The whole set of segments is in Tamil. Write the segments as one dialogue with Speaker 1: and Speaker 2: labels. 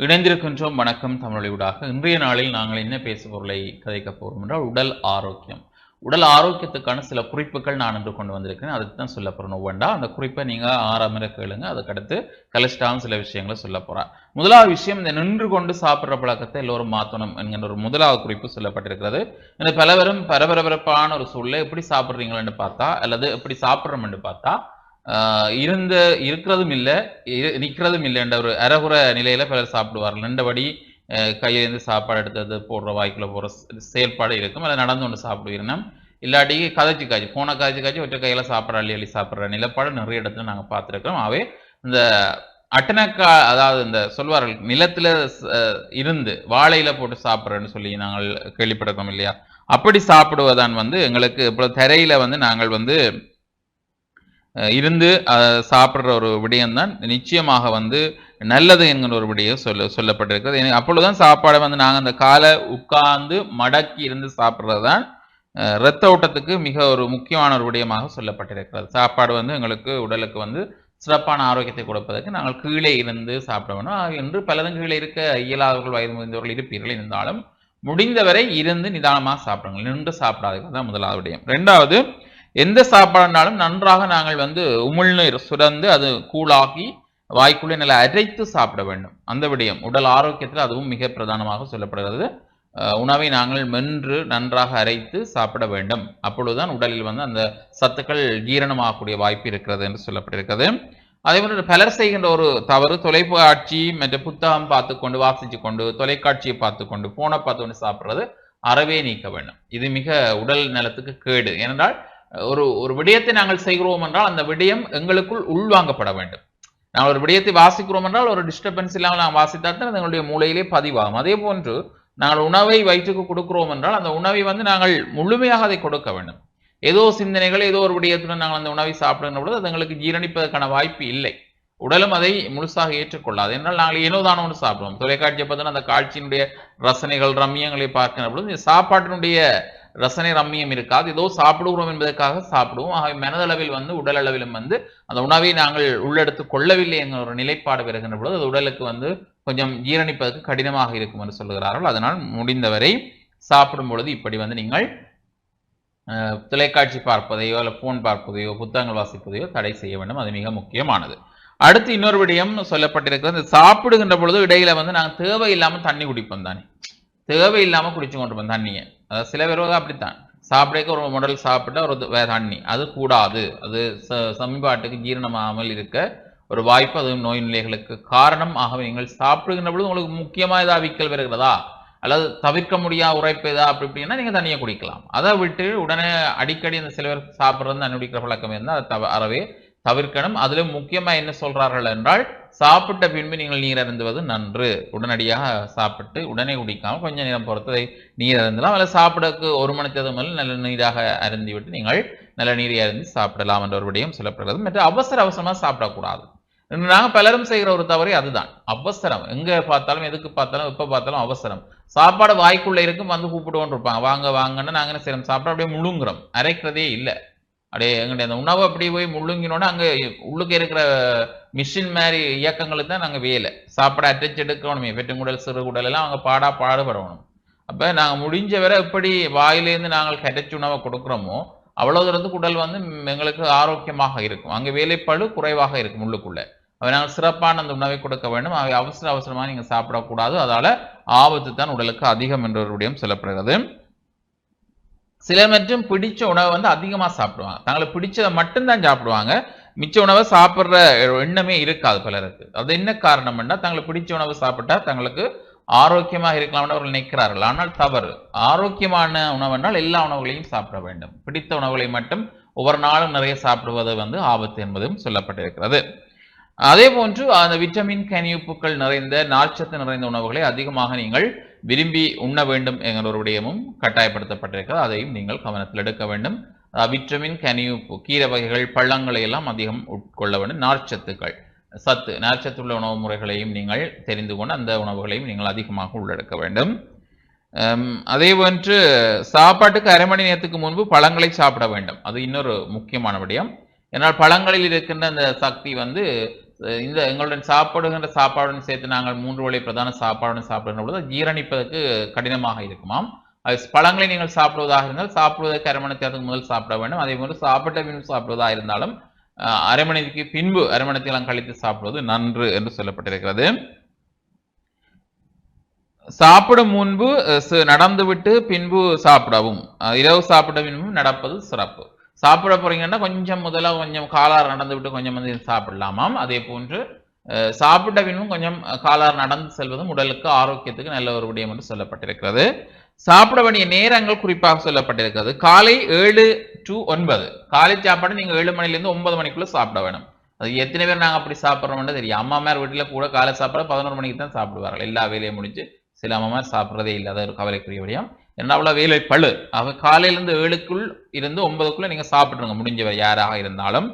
Speaker 1: இணைந்திருக்கின்றோம். வணக்கம் தமிழொலியூடாக இன்றைய நாளில் நாங்கள் என்ன பேச பொருளை கதைக்க போகிறோம் என்றால் உடல் ஆரோக்கியம். உடல் ஆரோக்கியத்துக்கான சில குறிப்புகள் நான் இன்று கொண்டு வந்திருக்கிறேன். அதுக்கு தான் சொல்ல போகிறேன் ஒவ்வொன்றா அந்த குறிப்பை நீங்கள் ஆறாமரை கேளுங்க. அதுக்கடுத்து கலிஸ்டாவும் சில விஷயங்களை சொல்ல போகிறேன் முதலாவது விஷயம் இந்த நின்று கொண்டு சாப்பிட்ற பழக்கத்தை எல்லோரும் மாற்றணும் என்கின்ற ஒரு முதலாவது குறிப்பு சொல்லப்பட்டிருக்கிறது. இந்த பலவரும் பரபரபரப்பான ஒரு சூழலை எப்படி சாப்பிட்றீங்களோன்னு பார்த்தா அல்லது எப்படி சாப்பிட்றோம்னு பார்த்தா இருந்த இருக்கிறதும் இல்லை நிற்கிறதும் இல்லை என்ற ஒரு அறகுற நிலையில பலர் சாப்பிடுவார்கள். நின்றபடி கையிலேருந்து சாப்பாடு எடுத்தது போடுற வாய்க்குள்ள போகிற செயல்பாடு இருக்கும். அதை நடந்து கொண்டு சாப்பிடுவீங்கன்னா இல்லாட்டி கதைச்சு காய்ச்சி போன காய்ச்சி காய்ச்சி ஒற்றை கையில் சாப்பிட்ற அள்ளி அள்ளி சாப்பிட்ற நிலப்பாடு நிறைய இடத்துல நாங்கள் பார்த்துருக்கிறோம். அவே இந்த அட்டனக்கா அதாவது இந்த சொல்வார்கள் நிலத்தில் இருந்து வாழையில் போட்டு சாப்பிட்றேன்னு சொல்லி நாங்கள் கேள்விப்பட்டிருக்கோம் இல்லையா? அப்படி சாப்பிடுவதான் வந்து எங்களுக்கு இப்போ தரையில் வந்து நாங்கள் வந்து இருந்து சாப்பிட்ற ஒரு விடயம்தான் நிச்சயமாக வந்து நல்லது என்கிற ஒரு விடயம் சொல்ல சொல்லப்பட்டிருக்கிறது. எனக்கு அப்பொழுதுதான் சாப்பாடை வந்து நாங்கள் அந்த காலை உட்கார்ந்து மடக்கி இருந்து சாப்பிட்றது தான் ரத்த இரத்த ஓட்டத்துக்கு மிக ஒரு முக்கியமான ஒரு விடயமாக சொல்லப்பட்டிருக்கிறது. சாப்பாடு வந்து எங்களுக்கு உடலுக்கு வந்து சிறப்பான ஆரோக்கியத்தை கொடுப்பதற்கு நாங்கள் கீழே இருந்து சாப்பிட வேணும் என்று பலதும் கீழே இருக்க இயலாதவர்கள் வயது முதிர்ந்தவர்கள் இருப்பீர்கள். இருந்தாலும் முடிந்தவரை இருந்து நிதானமாக சாப்பிடுங்கள். நின்று சாப்பிடாதீர்கள். தான் முதலாவது விடயம். ரெண்டாவது எந்த சாப்பாடுனாலும் நன்றாக நாங்கள் வந்து உமிழ்நீர் சுரந்து அது கூழாகி வாய்க்குள்ளே நல்லா அரைத்து சாப்பிட வேண்டும். அந்த விடயம் உடல் ஆரோக்கியத்தில் அதுவும் மிக பிரதானமாக சொல்லப்படுகிறது. உணவை நாங்கள் மென்று நன்றாக அரைத்து சாப்பிட வேண்டும். அப்பொழுதுதான் உடலில் வந்து அந்த சத்துக்கள் ஜீரணமாகக்கூடிய வாய்ப்பு இருக்கிறது என்று சொல்லப்பட்டிருக்கிறது. அதே போன்று பலர் செய்கின்ற ஒரு தவறு தொலைக்காட்சி மற்ற புத்தகம் பார்த்து கொண்டு வாசித்து கொண்டு தொலைக்காட்சியை பார்த்து கொண்டு போனை பார்த்து கொண்டு சாப்பிட்றது அறவே நீக்க வேண்டும். இது மிக உடல் நலத்துக்கு கேடு. ஏனென்றால் ஒரு ஒரு விடயத்தை நாங்கள் செய்கிறோம் என்றால் அந்த விடயம் எங்களுக்குள் உள்வாங்கப்பட வேண்டும். நாங்கள் ஒரு விடயத்தை வாசிக்கிறோம் என்றால் ஒரு டிஸ்டர்பன்ஸ் இல்லாமல் நாங்கள் வாசித்தால் தான் எங்களுடைய மூளையிலே பதிவாகும். அதே போன்று நாங்கள் உணவை வயிற்றுக்கு கொடுக்கிறோம் என்றால் அந்த உணவை வந்து நாங்கள் முழுமையாக அதை கொடுக்க வேண்டும். ஏதோ சிந்தனைகள் ஏதோ ஒரு விடயத்துடன் நாங்கள் அந்த உணவை சாப்பிடுகின்ற பொழுது அது எங்களுக்கு ஜீரணிப்பதற்கான வாய்ப்பு இல்லை. உடலும் அதை முழுசாக ஏற்றுக்கொள்ளாது. என்றால் நாங்கள் ஏனோதானோ ஒன்று சாப்பிடுவோம். தொலைக்காட்சியை பார்த்தோன்னா அந்த காட்சியினுடைய ரசனைகள் ரம்யங்களை பார்க்கின்ற பொழுது இந்த சாப்பாட்டினுடைய ரசனை ரம்மியம் இருக்காது. ஏதோ சாப்பிடுகிறோம் என்பதற்காக சாப்பிடுவோம். ஆகவே மனதளவில் வந்து உடல் அளவிலும் வந்து அந்த உணவை நாங்கள் உள்ளெடுத்து கொள்ளவில்லை என்கிற ஒரு நிலைப்பாடு வருகின்ற பொழுது அது உடலுக்கு வந்து கொஞ்சம் ஜீரணிப்பதற்கு கடினமாக இருக்கும் என்று சொல்கிறார்கள் அதனால் முடிந்தவரை சாப்பிடும் பொழுது இப்படி வந்து நீங்கள் தொலைக்காட்சி பார்ப்பதையோ அல்ல போன் பார்ப்பதையோ புத்தகங்கள் வாசிப்பதையோ தடை செய்ய வேண்டும். அது மிக முக்கியமானது. அடுத்து இன்னொரு விடயம் சொல்லப்பட்டிருக்கிறது. இந்த சாப்பிடுகின்ற பொழுது இடையில வந்து நாங்கள் தேவையில்லாமல் தண்ணி குடிப்போம் தானே. தேவையில்லாமல் குடிச்சு கொண்டிருப்போம் தண்ணியை. அதாவது சில பேர் அப்படித்தான். சாப்பிடக்க ஒரு முடல் சாப்பிட்டா ஒரு தண்ணி. அது கூடாது. அது ச- சமீபாட்டுக்கு ஜீரணமாகாமல் இருக்க ஒரு வாய்ப்பு அதுவும் நோய் நிலைகளுக்கு காரணம் ஆகவே நீங்கள் சாப்பிடுகின்ற பொழுது உங்களுக்கு முக்கியமாக ஏதாவது விக்கல் வருகிறதா? அல்லது தவிர்க்க முடியாத உரைப்பு ஏதா அப்படி இப்படின்னா நீங்கள் தண்ணியை குடிக்கலாம். அதை விட்டு உடனே அடிக்கடி இந்த சில பேர் சாப்பிட்றது தண்ணி குடிக்கிற பழக்கம் இருந்தால் அதை தவ அறவே தவிர்க்கணும். அதுல முக்கியமா என்ன சொல்றார்கள் என்றால் சாப்பிட்ட பின்பு நீங்கள் நீர் அருந்துவது நன்று. உடனடியாக சாப்பிட்டு உடனே குடிக்காமல் கொஞ்ச நேரம் பொறுத்து நீர் அருந்தலாம் அல்ல சாப்பிடக்கு ஒரு மணித்தது முதல் நல்ல நீராக அருந்திவிட்டு நீங்கள் நல்ல நீரை அருந்தி சாப்பிடலாம் என்ற ஒரு விடயம் சொல்லப்படுகிறது. மற்ற அவசர அவசரமாக சாப்பிடக்கூடாது. நாங்கள் பலரும் செய்கிற ஒரு தவறு அதுதான். அவசரம். எங்கே பார்த்தாலும் எதுக்கு பார்த்தாலும் எப்போ பார்த்தாலும் அவசரம். சாப்பாடு வாய்க்குள்ளே இருக்கும் வந்து கூப்பிடுவோன்னு இருப்பாங்க. வாங்க வாங்கன்னு நாங்கள் என்ன செய்யறோம்? சாப்பிட அப்படியே முழுங்குறோம். அரைக்கிறதே இல்லை. அப்படியே எங்கிட்ட அந்த உணவை அப்படியே போய் முழுங்கினோட அங்கே உள்ளுக்கு இருக்கிற மிஷின் மாதிரி இயக்கங்களுக்கு தான் நாங்கள் வேலை சாப்பிட அட்டச் எடுக்கணுமே பெற்றுங்குடல் சிறுகுடல் எல்லாம் அவங்க பாடா பாடுபடணும். அப்போ நாங்கள் முடிஞ்ச வரை எப்படி வாயிலேருந்து நாங்கள் கரைச்சு உணவை கொடுக்குறோமோ அவ்வளோ தூரத்து உடல் வந்து எங்களுக்கு ஆரோக்கியமாக இருக்கும். அங்கே வேலைப்பாடு குறைவாக இருக்கும் உள்ளுக்குள்ளே. அவை நாங்கள் சிறப்பான அந்த உணவை கொடுக்க வேண்டும். அவை அவசர அவசரமாக நீங்கள் சாப்பிடக்கூடாது. அதால் ஆபத்து தான் உடலுக்கு அதிகம் என்ற ஒரு விடயம் சொல்லப்படுகிறது. சிலர் மற்றும் பிடிச்ச உணவை வந்து அதிகமாக சாப்பிடுவாங்க. தங்களுக்கு பிடிச்சதை மட்டும்தான் சாப்பிடுவாங்க. மிச்ச உணவை சாப்பிட்ற எண்ணமே இருக்காது பலருக்கு. அது என்ன காரணம்னா தங்களுக்கு பிடிச்ச உணவு சாப்பிட்டா தங்களுக்கு ஆரோக்கியமாக இருக்கலாம்னு அவர்கள் நினைக்கிறார்கள். ஆனால் தவறு. ஆரோக்கியமான உணவென்றால் எல்லா உணவுகளையும் சாப்பிட வேண்டும். பிடித்த உணவுகளை மட்டும் ஒவ்வொரு நாளும் நிறைய சாப்பிடுவது வந்து ஆபத்து என்பதும் சொல்லப்பட்டிருக்கிறது. அதே போன்று அந்த விட்டமின் கனியுப்புக்கள் நிறைந்த நார்ச்சத்து நிறைந்த உணவுகளை அதிகமாக நீங்கள் விரும்பி உண்ண வேண்டும் என்கிற ஒரு விடயமும் கட்டாயப்படுத்தப்பட்டிருக்கிறது. அதையும் நீங்கள் கவனத்தில் எடுக்க வேண்டும். விட்டமின் கனியுப்பு கீரை வகைகள் பழங்களை எல்லாம் அதிகம் உட்கொள்ள வேண்டும். நார்ச்சத்துக்கள் சத்து நார்ச்சத்துள்ள உணவு முறைகளையும் நீங்கள் தெரிந்து கொண்டு அந்த உணவுகளையும் நீங்கள் அதிகமாக உள்ளெடுக்க வேண்டும். அதே போன்று சாப்பாட்டுக்கு அரை மணி நேரத்துக்கு முன்பு பழங்களை சாப்பிட வேண்டும். அது இன்னொரு முக்கியமான விடயம். ஏன்னால் பழங்களில் இருக்கின்ற அந்த சக்தி வந்து இந்த எங்களுடன் சாப்பிடுகின்ற சாப்பாடுடன் சேர்த்து நாங்கள் மூன்று வழி பிரதான சாப்பாடுடன் சாப்பிடுகின்ற பொழுது ஜீரணிப்பதற்கு கடினமாக இருக்குமாம். அது பழங்களை நீங்கள் சாப்பிடுவதாக இருந்தால் சாப்பிடுவதற்கு அரை மணி நேரத்துக்கு முதல் சாப்பிட வேண்டும். அதே போன்று சாப்பிட்ட பின்பு சாப்பிடுவதாக இருந்தாலும் அஹ், அரை மணிக்கு பின்பு அரை மணி நேரம் கழித்து சாப்பிடுவது நன்று என்று சொல்லப்பட்டிருக்கிறது. சாப்பிடும் முன்பு நடந்துவிட்டு பின்பு சாப்பிடவும். இரவு சாப்பிட பின்பு நடப்பது சிறப்பு. சாப்பிட போறீங்கன்னா கொஞ்சம் முதல்ல கொஞ்சம் காலார் நடந்து விட்டு கொஞ்சம் வந்து சாப்பிடலாமாம் அதே போன்று சாப்பிட்ட பின்பும் கொஞ்சம் காலார் நடந்து செல்வதும் உடலுக்கு ஆரோக்கியத்துக்கு நல்ல ஒரு விடயம் என்று சொல்லப்பட்டிருக்கிறது. சாப்பிட வேண்டிய நேரங்கள் குறிப்பாக சொல்லப்பட்டிருக்கிறது. காலை ஏழு டு ஒன்பது. காலை சாப்பாடு நீங்கள் ஏழு மணிலேருந்து ஒன்பது மணிக்குள்ள சாப்பிட வேணும். அது எத்தனை பேர் நாங்கள் அப்படி சாப்பிட்றோம்னு தெரியும் அம்மா வீட்டில் கூட காலை சாப்பிட பதினோரு மணிக்கு தான் சாப்பிடுவார்கள். எல்லா வேலையும் முடிஞ்சு சில அம்மாமார் சாப்பிட்றதே இல்லாத ஒரு கவலைக்குரிய விடயம். ஏன்னா அவ்வளோ வேலை? பழு. அவ காலையிலேருந்து ஏழுக்குள் இருந்து ஒன்பதுக்குள்ளே நீங்கள் சாப்பிட்ருங்க முடிஞ்சவர் யாராக இருந்தாலும்.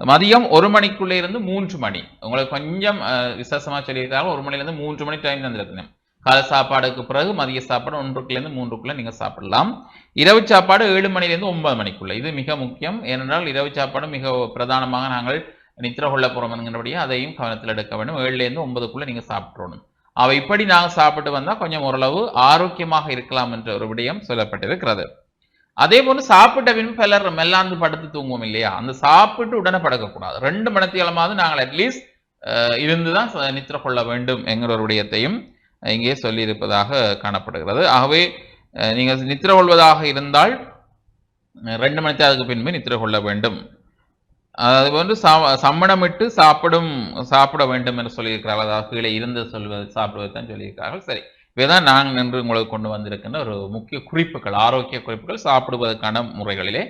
Speaker 1: மதியம் ஒரு மணிக்குள்ளே இருந்து மூன்று மணி. உங்களுக்கு கொஞ்சம் விசேஷமாக சொல்லியிருக்காங்க. ஒரு மணிலேருந்து மூன்று மணி டைம் தந்திருக்கணும் காலை சாப்பாடுக்கு பிறகு மதிய சாப்பாடு ஒன்றுக்குள்ளேருந்து மூன்றுக்குள்ளே நீங்கள் சாப்பிடலாம். இரவு சாப்பாடு ஏழு மணிலேருந்து ஒன்பது மணிக்குள்ளே. இது மிக முக்கியம். ஏனென்றால் இரவு சாப்பாடு மிக பிரதானமாக நாங்கள் நித்திர கொள்ள என்கிறபடியே அதையும் கவனத்தில் எடுக்க வேண்டும். ஏழுலேருந்து ஒன்பதுக்குள்ளே நீங்கள் சாப்பிட்றணும் அவை இப்படி நாங்கள் சாப்பிட்டு வந்தால் கொஞ்சம் ஓரளவு ஆரோக்கியமாக இருக்கலாம் என்ற ஒரு விடயம் சொல்லப்பட்டிருக்கிறது. அதே போன்று சாப்பிட்ட பின் பலர் மெல்லாந்து படுத்து தூங்குவோம் இல்லையா? அந்த சாப்பிட்டு உடனே படுக்கக்கூடாது. ரெண்டு மணித்தியாலமாவது நாங்கள் அட்லீஸ்ட் இருந்து தான் நித்திர கொள்ள வேண்டும் என்கிற ஒரு விடயத்தையும் இங்கே சொல்லியிருப்பதாக காணப்படுகிறது. ஆகவே நீங்கள் நித்திர கொள்வதாக இருந்தால் ரெண்டு மணி பின்பு நித்திர கொள்ள வேண்டும். அது வந்து சம்மணமிட்டு சாப்பிடும் சாப்பிட வேண்டும் என்று சொல்லியிருக்கிறார்கள். அதாவது கீழே இருந்து சொல்வது சாப்பிடுவது தான் சொல்லியிருக்கிறார்கள். சரி இவைதான் நாங்கள் நின்று உங்களுக்கு கொண்டு வந்திருக்கின்ற ஒரு முக்கிய குறிப்புகள் ஆரோக்கிய குறிப்புகள் சாப்பிடுவதற்கான முறைகளிலே.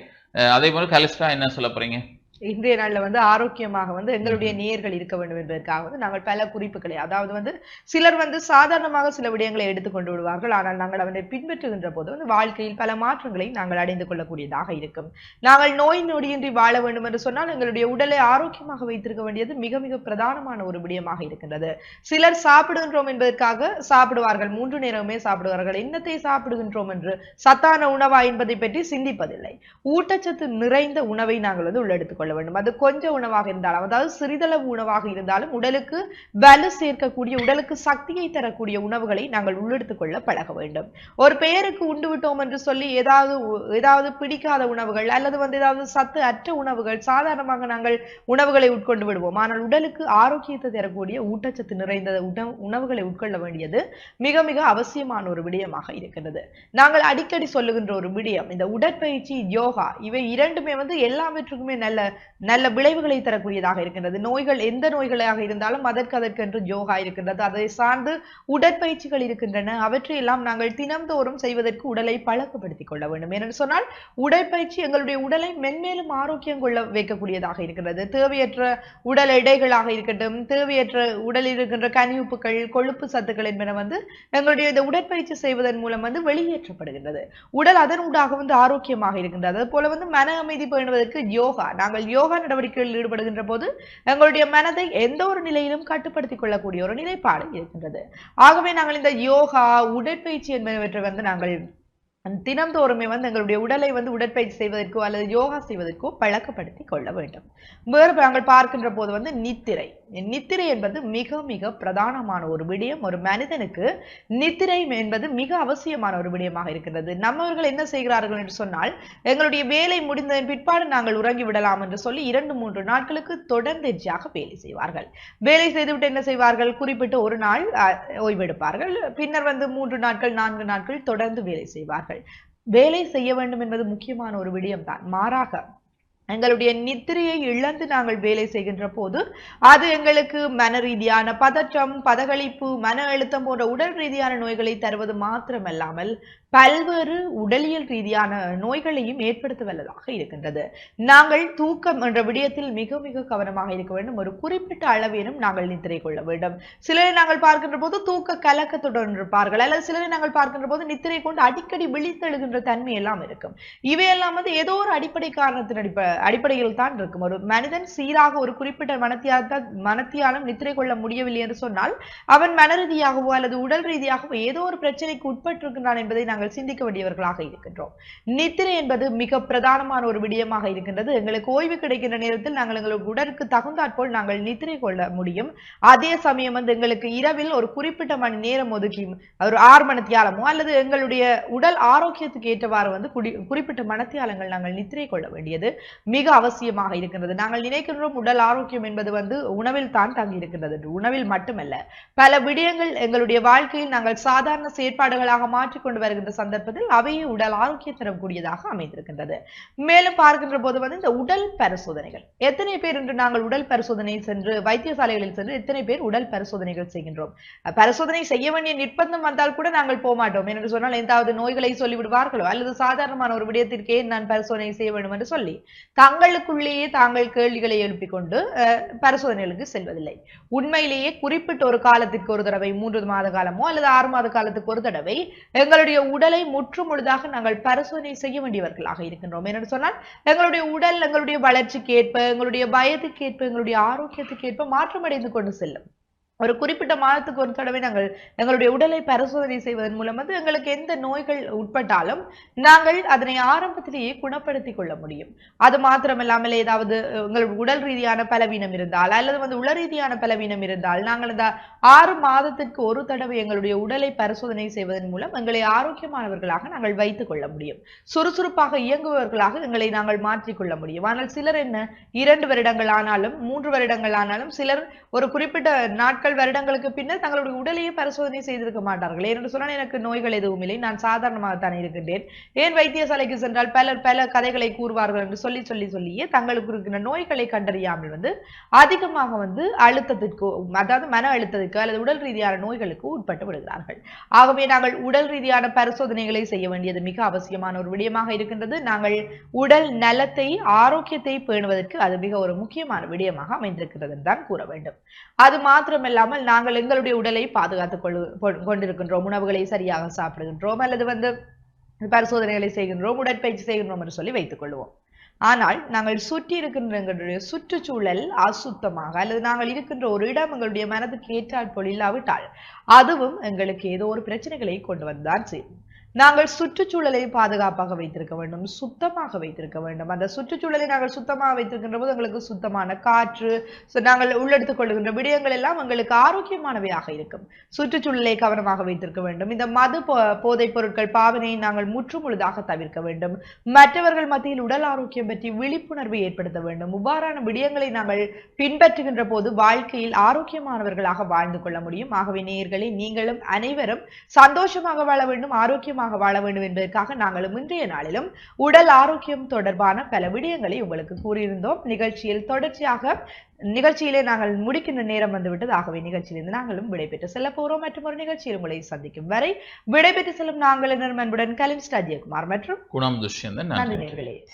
Speaker 1: அதே போல கலிஸ்டா என்ன சொல்ல போறீங்க?
Speaker 2: இன்றைய நாள்ல வந்து ஆரோக்கியமாக வந்து எங்களுடைய நேயர்கள் இருக்க வேண்டும் என்பதற்காக வந்து நாங்கள் பல குறிப்புகளை அதாவது வந்து சிலர் வந்து சாதாரணமாக சில விடயங்களை எடுத்துக்கொண்டு விடுவார்கள். ஆனால் நாங்கள் அவனை பின்பற்றுகின்ற போது வந்து வாழ்க்கையில் பல மாற்றங்களை நாங்கள் அடைந்து கொள்ளக்கூடியதாக இருக்கும். நாங்கள் நோய் நொடியின்றி வாழ வேண்டும் என்று சொன்னால் எங்களுடைய உடலை ஆரோக்கியமாக வைத்திருக்க வேண்டியது மிக மிக பிரதானமான ஒரு விடயமாக இருக்கின்றது. சிலர் சாப்பிடுகின்றோம் என்பதற்காக சாப்பிடுவார்கள். மூன்று நேரமே சாப்பிடுவார்கள். என்னத்தை சாப்பிடுகின்றோம் என்று சத்தான உணவா என்பதை பற்றி சிந்திப்பதில்லை. ஊட்டச்சத்து நிறைந்த உணவை நாங்கள் வந்து உள்ளெடுத்துக் கொள்ள வேண்டும். அது கொஞ்சம் உணவாக இருந்தாலும் அதாவது சிறிதளவு உணவாக இருந்தாலும் உடலுக்கு வலு சேர்க்கக்கூடிய உடலுக்கு சக்தியை தரக்கூடிய உணவுகளை நாங்கள் உள்ளெடுத்துக் கொள்ள பழக வேண்டும். ஒரு பெயருக்கு உண்டு விட்டோம் என்று சொல்லி ஏதாவது ஏதாவது பிடிக்காத உணவுகள் அல்லது வந்து ஏதாவது சத்து அற்ற உணவுகள் சாதாரணமாக நாங்கள் உணவுகளை உட்கொண்டு விடுவோம். ஆனால் உடலுக்கு ஆரோக்கியத்தை தரக்கூடிய ஊட்டச்சத்து நிறைந்த உணவு உணவுகளை உட்கொள்ள வேண்டியது மிக மிக அவசியமான ஒரு விடயமாக இருக்கின்றது. நாங்கள் அடிக்கடி சொல்லுகின்ற ஒரு விடயம் இந்த உடற்பயிற்சி யோகா இவை இரண்டுமே வந்து எல்லாவற்றுக்குமே நல்ல நல்ல விளைவுகளை தரக்கூடியதாக இருக்கின்றது. நோய்கள் எந்த நோய்களாக இருந்தாலும் அதற்கு அதற்கென்று யோகா இருக்கின்றது. அதை சார்ந்து உடற்பயிற்சிகள் இருக்கின்றன. அவற்றையெல்லாம் நாங்கள் தினம்தோறும் செய்வதற்கு உடலை பழக்கப்படுத்திக் கொள்ள வேண்டும். ஏனென்று சொன்னால் உடற்பயிற்சி எங்களுடைய உடலை மென்மேலும் ஆரோக்கியம் கொள்ள வைக்கக்கூடியதாக இருக்கின்றது. தேவையற்ற உடல் எடைகளாக இருக்கட்டும் தேவையற்ற உடலில் இருக்கின்ற கனிவுப்புகள் கொழுப்பு சத்துக்கள் என்பன வந்து எங்களுடைய இந்த உடற்பயிற்சி செய்வதன் மூலம் வந்து வெளியேற்றப்படுகின்றது. உடல் அதனூடாக வந்து ஆரோக்கியமாக இருக்கின்றது. அது போல வந்து மன அமைதி பேணுவதற்கு யோகா. நாங்கள் யோகா நடவடிக்கைகளில் ஈடுபடுகின்ற போது எங்களுடைய மனதை எந்த ஒரு நிலையிலும் கட்டுப்படுத்திக் கொள்ளக்கூடிய ஒரு நிலைப்பாடு இருக்கின்றது. ஆகவே நாங்கள் இந்த யோகா உடற்பயிற்சி என்பவற்றை வந்து நாங்கள் தினம்தோறுமே வந்து எங்களுடைய உடலை வந்து உடற்பயிற்சி செய்வதற்கோ அல்லது யோகா செய்வதற்கோ பழக்கப்படுத்தி கொள்ள வேண்டும். வேறு நாங்கள் பார்க்கின்ற போது வந்து நித்திரை. நித்திரை என்பது மிக மிக பிரதானமான ஒரு விடயம். ஒரு மனிதனுக்கு நித்திரை என்பது மிக அவசியமான ஒரு விடயமாக இருக்கின்றது. நம்மவர்கள் என்ன செய்கிறார்கள் என்று சொன்னால் எங்களுடைய வேலை முடிந்ததன் பிற்பாடு நாங்கள் உறங்கி விடலாம் என்று சொல்லி இரண்டு மூன்று நாட்களுக்கு தொடர்ந்தெஞ்சாக வேலை செய்வார்கள். வேலை செய்துவிட்டு என்ன செய்வார்கள்? குறிப்பிட்ட ஒரு நாள் ஓய்வெடுப்பார்கள். பின்னர் வந்து மூன்று நாட்கள் நான்கு நாட்கள் தொடர்ந்து வேலை செய்வார்கள். வேலை செய்ய வேண்டும் என்பது முக்கியமான ஒரு விடயம் தான் மாறாக எங்களுடைய நித்திரையை இழந்து நாங்கள் வேலை செய்கின்ற போது அது எங்களுக்கு மன ரீதியான பதற்றம் பதகளிப்பு மன அழுத்தம் போன்ற உடல் ரீதியான நோய்களை தருவது மாத்திரமல்லாமல் பல்வேறு உடலியல் ரீதியான நோய்களையும் ஏற்படுத்த வல்லதாக இருக்கின்றது. நாங்கள் தூக்கம் என்ற விடயத்தில் மிக மிக கவனமாக இருக்க வேண்டும். ஒரு குறிப்பிட்ட அளவேனும் நாங்கள் நித்திரை கொள்ள வேண்டும். சிலரை நாங்கள் பார்க்கின்ற போது தூக்க கலக்கத்துடன் இருப்பார்கள். அல்லது சிலரை நாங்கள் பார்க்கின்ற போது நித்திரை கொண்டு அடிக்கடி விழித்தெழுகின்ற தன்மை எல்லாம் இருக்கும். இவையெல்லாம் வந்து ஏதோ ஒரு அடிப்படை காரணத்தின் அடிப்படை அடிப்படையில் தான் இருக்கும். ஒரு மனிதன் சீராக ஒரு குறிப்பிட்ட மனத்தியால் மனத்தியாலும் நித்திரை கொள்ள முடியவில்லை என்று சொன்னால் அவன் மன ரீதியாகவோ அல்லது உடல் ரீதியாகவோ ஏதோ ஒரு பிரச்சனைக்கு உட்பட்டிருக்கின்றான் என்பதை நாங்கள் சிந்திக்க வேண்டியவர்களாக இருக்கின்றோம். நித்திரை என்பது மிக பிரதானமான ஒரு விடயமாக இருக்கின்றது. எங்களுக்கு ஓய்வு கிடைக்கின்ற நேரத்தில் நாங்கள் எங்களுக்கு உடலுக்கு தகுந்தாற்போல் நாங்கள் நித்திரை கொள்ள முடியும். அதே சமயம் வந்து எங்களுக்கு இரவில் ஒரு குறிப்பிட்ட மணி நேரம் ஒதுக்கி ஒரு ஆறு மணத்தியாலமோ அல்லது எங்களுடைய உடல் ஆரோக்கியத்துக்கு ஏற்றவாறு வந்து குடி குறிப்பிட்ட மனத்தியாலங்கள் நாங்கள் நித்திரை கொள்ள வேண்டியது. மிக அவசியமாக இருக்கின்றது. நாங்கள் நினைக்கின்றோம் உடல் ஆரோக்கியம் என்பது வந்து உணவில் தான் தங்கி இருக்கின்றது உணவில் மட்டுமல்ல பல விடயங்கள் எங்களுடைய வாழ்க்கையில் நாங்கள் சாதாரண செயற்பாடுகளாக மாற்றிக்கொண்டு வருகின்ற சந்தர்ப்பத்தில் அவையே உடல் ஆரோக்கியம் தரக்கூடியதாக அமைந்திருக்கின்றது. மேலும் பார்க்கின்ற போது வந்து இந்த உடல் பரிசோதனைகள். எத்தனை பேர் இன்று நாங்கள் உடல் பரிசோதனை சென்று வைத்தியசாலைகளில் சென்று எத்தனை பேர் உடல் பரிசோதனைகள் செய்கின்றோம்? பரிசோதனை செய்ய வேண்டிய நிர்பந்தம் வந்தால் கூட நாங்கள் போக மாட்டோம். என்று சொன்னால் எந்தாவது நோய்களை சொல்லிவிடுவார்களோ? அல்லது சாதாரணமான ஒரு விடயத்திற்கே நான் பரிசோதனை செய்ய வேண்டும் என்று சொல்லி தங்களுக்குள்ளேயே தாங்கள் கேள்விகளை எழுப்பிக்கொண்டு பரிசோதனைகளுக்கு செல்வதில்லை. உண்மையிலேயே குறிப்பிட்ட ஒரு காலத்திற்கு ஒரு தடவை மூன்று மாத காலமோ அல்லது ஆறு மாத காலத்துக்கு ஒரு தடவை எங்களுடைய உடலை முற்று முழுதாக நாங்கள் பரிசோதனை செய்ய வேண்டியவர்களாக இருக்கின்றோம். என்று சொன்னால் எங்களுடைய உடல் எங்களுடைய வளர்ச்சிக்கு ஏற்ப எங்களுடைய பயத்துக்கு ஏற்ப எங்களுடைய ஆரோக்கியத்துக்கு ஏற்ப மாற்றமடைந்து கொண்டு செல்லும். ஒரு குறிப்பிட்ட மாதத்துக்கு ஒரு தடவை நாங்கள் எங்களுடைய உடலை பரிசோதனை செய்வதன் மூலம் வந்து எங்களுக்கு எந்த நோய்கள் உட்பட்டாலும் நாங்கள் அதனை ஆரம்பத்திலேயே குணப்படுத்தி கொள்ள முடியும். அது மாத்திரமில்லாமல் ஏதாவது அஹ், உடல் ரீதியான பலவீனம் இருந்தால் அல்லது வந்து உள ரீதியான பலவீனம் இருந்தால் நாங்கள் இந்த ஆறு மாதத்திற்கு ஒரு தடவை எங்களுடைய உடலை பரிசோதனை செய்வதன் மூலம் எங்களை ஆரோக்கியமானவர்களாக நாங்கள் வைத்துக் கொள்ள முடியும். சுறுசுறுப்பாக இயங்குபவர்களாக எங்களை நாங்கள் மாற்றிக்கொள்ள முடியும். ஆனால் சிலர் என்ன? இரண்டு வருடங்கள் ஆனாலும் மூன்று வருடங்கள் ஆனாலும் சிலர் ஒரு குறிப்பிட்ட நாட்கள் வருடங்களுக்கு பின்னர் தங்களுடைய உடலையே பரிசோதனை செய்திருக்க மாட்டார்கள். ஏனென்று சொன்னால் எனக்கு நோய்கள் எதுவும் இல்லை. நான் சாதாரணமாகத்தான் இருக்கின்றேன். ஏன் வைத்தியசாலைக்கு சென்றால் பலர் பல கதைகளை கூறுவார்கள் என்று சொல்லி சொல்லி சொல்லியே தங்களுக்கு இருக்கிற நோய்களை கண்டறியாமல் வந்து அதிகமாக வந்து அழுத்தத்திற்கு அதாவது மன அழுத்தத்துக்கு அல்லது உடல் ரீதியான நோய்களுக்கு உட்பட்டு விடுகிறார்கள். ஆகவே நாங்கள் உடல் ரீதியான பரிசோதனைகளை செய்ய வேண்டியது மிக அவசியமான ஒரு விடயமாக இருக்கின்றது. நாங்கள் உடல் நலத்தை ஆரோக்கியத்தை பேணுவதற்கு அது மிக ஒரு முக்கியமான விடயமாக அமைந்திருக்கிறது என்று தான் கூற வேண்டும். அது மாத்திரமல்ல இல்லாமல் நாங்கள் எங்களுடைய உடலை பாதுகாத்துக் கொள்ளு கொண்டிருக்கின்றோம். உணவுகளை சரியாக சாப்பிடுகின்றோம் அல்லது வந்து பரிசோதனைகளை செய்கின்றோம் உடற்பயிற்சி செய்கின்றோம் என்று சொல்லி வைத்துக் கொள்வோம். ஆனால் நாங்கள் சுற்றி இருக்கின்ற சுற்றுச்சூழல் அசுத்தமாக அல்லது நாங்கள் இருக்கின்ற ஒரு இடம் எங்களுடைய மனதுக்கு ஏற்றாற்போல் இல்லாவிட்டால் அதுவும் எங்களுக்கு ஏதோ ஒரு பிரச்சனைகளை கொண்டு வந்துதான் செய்யும். நாங்கள் சுற்றுச்சூழலை பாதுகாப்பாக வைத்திருக்க வேண்டும் சுத்தமாக வைத்திருக்க வேண்டும். அந்த சுற்றுச்சூழலை நாங்கள் சுத்தமாக வைத்திருக்கின்ற போது எங்களுக்கு சுத்தமான காற்று நாங்கள் உள்ளெடுத்துக் கொள்கின்ற விடயங்கள் எல்லாம் எங்களுக்கு ஆரோக்கியமானவையாக இருக்கும். சுற்றுச்சூழலை கவனமாக வைத்திருக்க வேண்டும். இந்த மது போதைப் பொருட்கள் பாவனையை நாங்கள் முற்றுமுழுதாக தவிர்க்க வேண்டும். மற்றவர்கள் மத்தியில் உடல் ஆரோக்கியம் பற்றி விழிப்புணர்வை ஏற்படுத்த வேண்டும். இவ்வாறான விடயங்களை நாங்கள் பின்பற்றுகின்ற போது வாழ்க்கையில் ஆரோக்கியமானவர்களாக வாழ்ந்து கொள்ள முடியும். ஆகவே நேயர்களை நீங்களும் அனைவரும் சந்தோஷமாக வாழ வேண்டும் ஆரோக்கியமாக வாழ வேண்டும் என்பதற்காக நாங்களும் இன்றைய நாளிலும் உடல் ஆரோக்கியம் தொடர்பான பல விடயங்களை உங்களுக்கு கூறியிருந்தோம். நிகழ்ச்சியில் தொடர்ச்சியாக நிகழ்ச்சியிலே நாங்கள் முடிக்கின்ற நேரம் வந்துவிட்டது. ஆகவே நிகழ்ச்சியிலிருந்து நாங்களும் விடைபெற்று செல்ல போகிறோம். மற்றும் ஒரு நிகழ்ச்சியில் உங்களை சந்திக்கும் வரை விடைபெற்று செல்லும் நாங்கள் என்னும் அன்புடன் கலிம் ஸ்டாஜியகுமார் மற்றும்
Speaker 1: குணம் துஷ்யந்தன்.
Speaker 2: நன்றி.